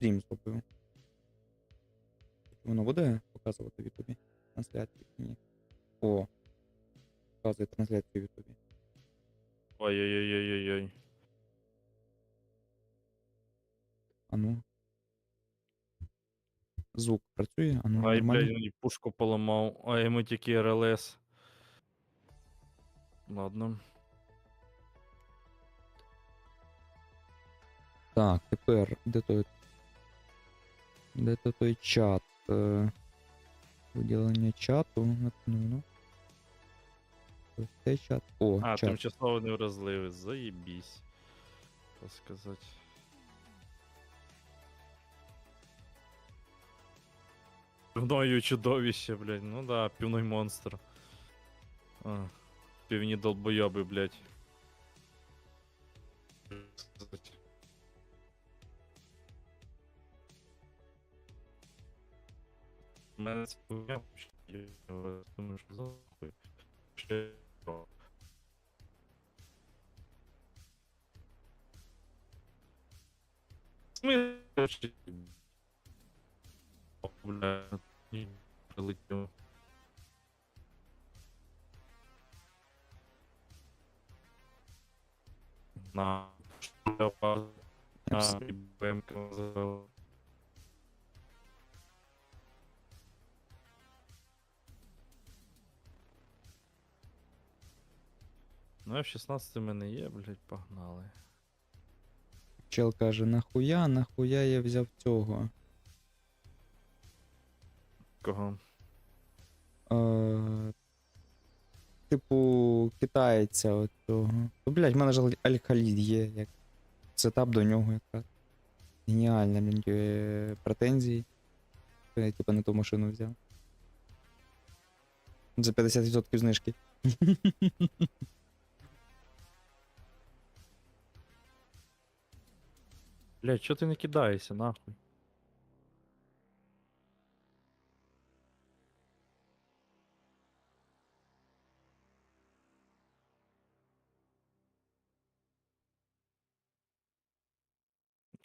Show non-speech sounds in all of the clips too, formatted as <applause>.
стрім зробив. Воно буде показувати в Ютубі трансляцію ні? О. Показує трансляцію в Ютубі. Ой-ой-ой-ой-ой. А ну. Звук працює, а ну Ай, блядь, і пушку поламав. А йому тільки РЛС. Ладно. Так, тепер де той. Де то той чат? Е, Виділення чату. Напевно. ну. Ось цей чат. О, А, чат. тимчасово невразливий. Заєбісь. Так сказати. Пивною чудовище, блядь. Ну да, пивной монстр. А, пивні долбойоби, блядь. Мене це хуйня, я думаю, що за хуй. Ще що? Бля, ні. На Я на БМК називав. Ну, F16 в мене є, блядь, погнали. Чел каже, нахуя, нахуя я взяв цього. Кого? Е, типу, китайця оцього. Ну, блядь, в мене ж Аль-Халід є, як сетап до нього якраз. Геніальна блін, е, претензії. То Я типу не ту машину взяв. За 50% знижки. <laughs> Блядь, чо ти не кидаєшся, нахуй?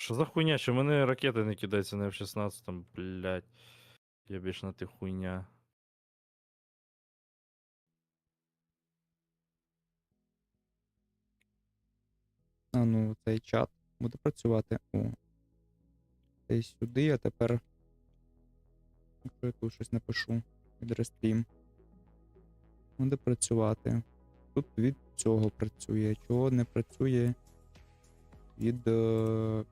Що за хуйня? Що мене ракети не кидаються на F-16, блядь. Я більш на ти хуйня. А ну, цей чат буде працювати. О. Цей сюди, а тепер. Якщо я тут щось напишу від рестрім. Буде працювати. Тут від цього працює. Чого не працює від е...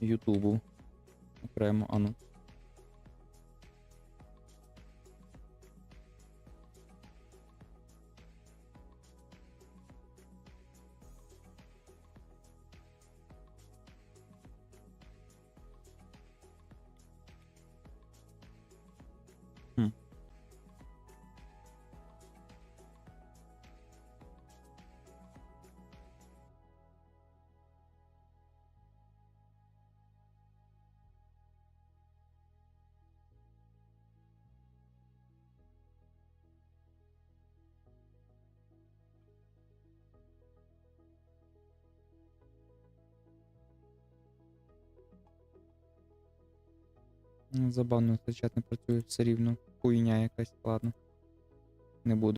Ютубу. Окремо, а Забавно, цей чат не працює все рівно. Хуйня якась, ладно. Не буду.